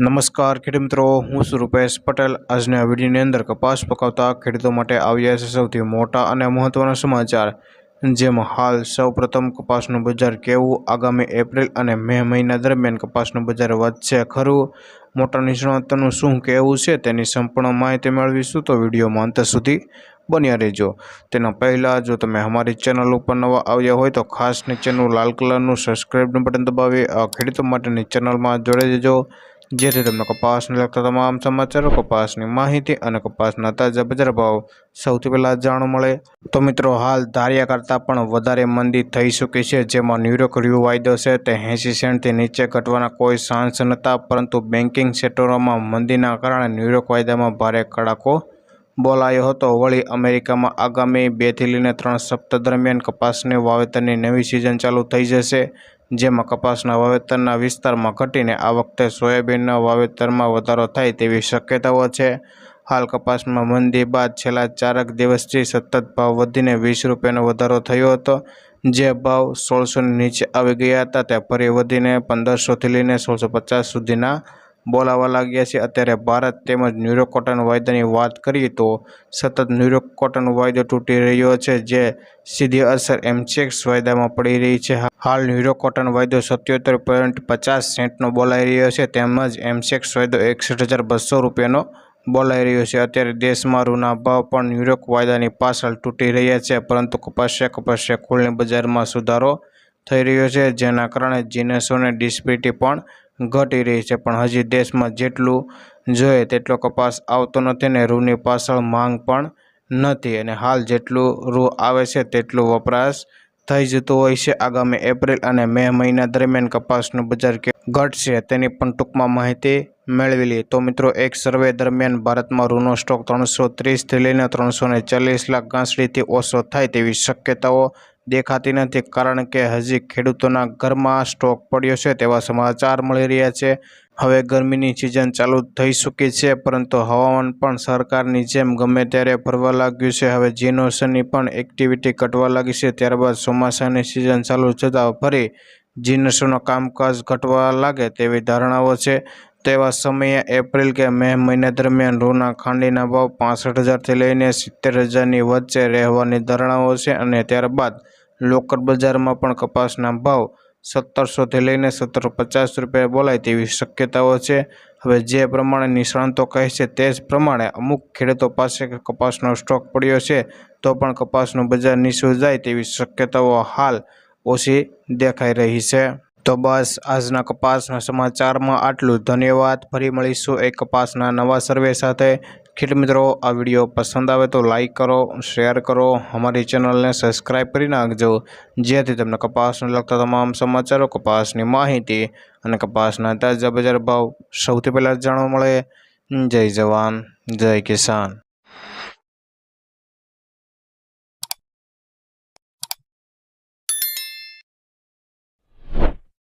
નમસ્કાર ખેડૂત મિત્રો, હું છું રૂપેશ પટેલ. આજના વિડીયોની અંદર કપાસ પકાવતા ખેડૂતો માટે આવ્યા છે સૌથી મોટા અને મહત્ત્વના સમાચાર. જેમાં હાલ સૌપ્રથમ કપાસનું બજાર કેવું, આગામી એપ્રિલ અને મે મહિના દરમિયાન કપાસનું બજાર વધશે ખરું, મોટા નિષ્ણાતોનું શું કહેવું છે તેની સંપૂર્ણ માહિતી મેળવીશું તો વિડીયોમાં અંત સુધી બન્યા રહેજો. તેના પહેલાં, જો તમે અમારી ચેનલ ઉપર નવા આવ્યા હોય તો ખાસ નીચેનું લાલ કલરનું સબસ્ક્રાઈબનું બટન દબાવી ખેડૂતો માટેની ચેનલમાં જોડાઈ દેજો જેથી તમને કપાસને લગતા તમામ સમાચારો, કપાસની માહિતી અને કપાસના તાજા બજાર ભાવ સૌથી પહેલાં જાણવા મળે. તો મિત્રો, હાલ ધાર્યા કરતાં પણ વધારે મંદી થઈ ચૂકી છે, જેમાં ન્યુરોક રિવ્યુ વાયદો છે તે એંસી સેન્ટથી નીચે ઘટવાના કોઈ ચાન્સ નહોતા, પરંતુ બેન્કિંગ સેક્ટરોમાં મંદીના કારણે ન્યુયોર્ક વાયદામાં ભારે કડાકો બોલાયો હતો. વળી અમેરિકામાં આગામી બેથી લઈને ત્રણ સપ્તાહ દરમિયાન કપાસની વાવેતરની નવી સિઝન ચાલુ થઈ જશે. જેમાં કપાસના વાવેતરના વિસ્તારમાં ઘટીને આ વખતે સોયાબીનના વાવેતરમાં વધારો થાય તેવી શક્યતાઓ છે. હાલ કપાસમાં મંદી બાદ છેલ્લા ચારક દિવસથી સતત ભાવ વધીને વીસ રૂપિયાનો વધારો થયો હતો. જે ભાવ સોળસોની નીચે આવી ગયા હતા તે ફરી વધીને પંદરસોથી લઈને સોળસો પચાસ સુધીના બોલાવા લાગ્યા છે. અત્યારે ભારત તેમજ ન્યુરો કોટન વાયદાની વાત કરીએ તો સતત ન્યુરો કોટન વાયદો તૂટી રહ્યો છે, જે સીધી અસર એમસેક્સ વાયદામાં પડી રહી છે. હાલ ન્યુયોર્ક કોટન વાયદો સત્યોતેર પોઈન્ટ પચાસ સેન્ટનો બોલાઈ રહ્યો છે. તેમજ એમસેક્સ વાયદો એકસઠ હજાર બસો રૂપિયાનો બોલાઈ રહ્યો છે. અત્યારે દેશમાં રૂના ભાવ પણ ન્યુયોર્ક વાયદાની પાછળ તૂટી રહ્યા છે, પરંતુ કપાસ્યા કપાસિયા કુલની બજારમાં સુધારો થઈ રહ્યો છે, જેના કારણે જીનેસોની ડિસ્પિટી પણ ઘટી રહી છે. પણ હજી દેશમાં જેટલું જોઈએ તેટલો કપાસ આવતો નથી ને રૂની પાછળ માંગ પણ નથી. અને હાલ જેટલું રૂ આવે છે, તેટલું વપરાશ થઈ જતું હોય છે. આગામી એપ્રિલ અને મે મહિના દરમિયાન કપાસનું બજાર ઘટશે તેની પણ ટૂંકમાં માહિતી મેળવી લઈએ તો મિત્રો, એક સર્વે દરમિયાન ભારતમાં રૂનો સ્ટોક ત્રણસો ત્રીસથી લઈને ત્રણસો ને ચાલીસ લાખ ગાંસડીથી ઓછો થાય તેવી શક્યતાઓ દેખાતી નથી. કારણ કે હજી ખેડૂતોના ઘરમાં સ્ટોક પડ્યો છે તેવા સમાચાર મળી રહ્યા છે. હવે ગરમીની સિઝન ચાલુ થઈ ચૂકી છે, પરંતુ હવામાન પણ સરકારની જેમ ગમે ત્યારે ભરવા લાગ્યું છે. હવે જીનોસની પણ એક્ટિવિટી ઘટવા લાગી છે, ત્યારબાદ ચોમાસાની સિઝન ચાલુ થતાં ફરી જીનસોનું કામકાજ ઘટવા લાગે તેવી ધારણાઓ છે. તેવા સમયે એપ્રિલ કે મે મહિના દરમિયાન રૂના ખાંડીના ભાવ પાસઠ હજારથી લઈને સિત્તેર હજારની વચ્ચે રહેવાની ધારણાઓ છે અને ત્યારબાદ લોકલ બજારમાં પણ કપાસના ભાવ સત્તરસોથી લઈને સત્તરસો પચાસ રૂપિયા બોલાય તેવી શક્યતાઓ છે. હવે જે પ્રમાણે નિષ્ણાંતો કહે છે તે જ પ્રમાણે અમુક ખેડૂતો પાસે કપાસનો સ્ટોક પડ્યો છે તો પણ કપાસનું બજાર નીચું જાય તેવી શક્યતાઓ હાલ ઓછી દેખાઈ રહી છે. તો બસ આજના કપાસના સમાચારમાં આટલું. ધન્યવાદ. ફરી મળીશું એક કપાસના નવા સર્વે સાથે. ખેડૂત મિત્રો, આ વીડિયો પસંદ આવે તો લાઈક કરો શેર કરો. અમારી ચેનલને સબસ્ક્રાઈબ કરી નાખજો. જેથી તમને કપાસને લગતા તમામ સમાચારો, કપાસની માહિતી અને કપાસના તાજા બજાર ભાવ સૌથી પહેલાં જાણવા મળે. જય જવાન, જય કિસાન.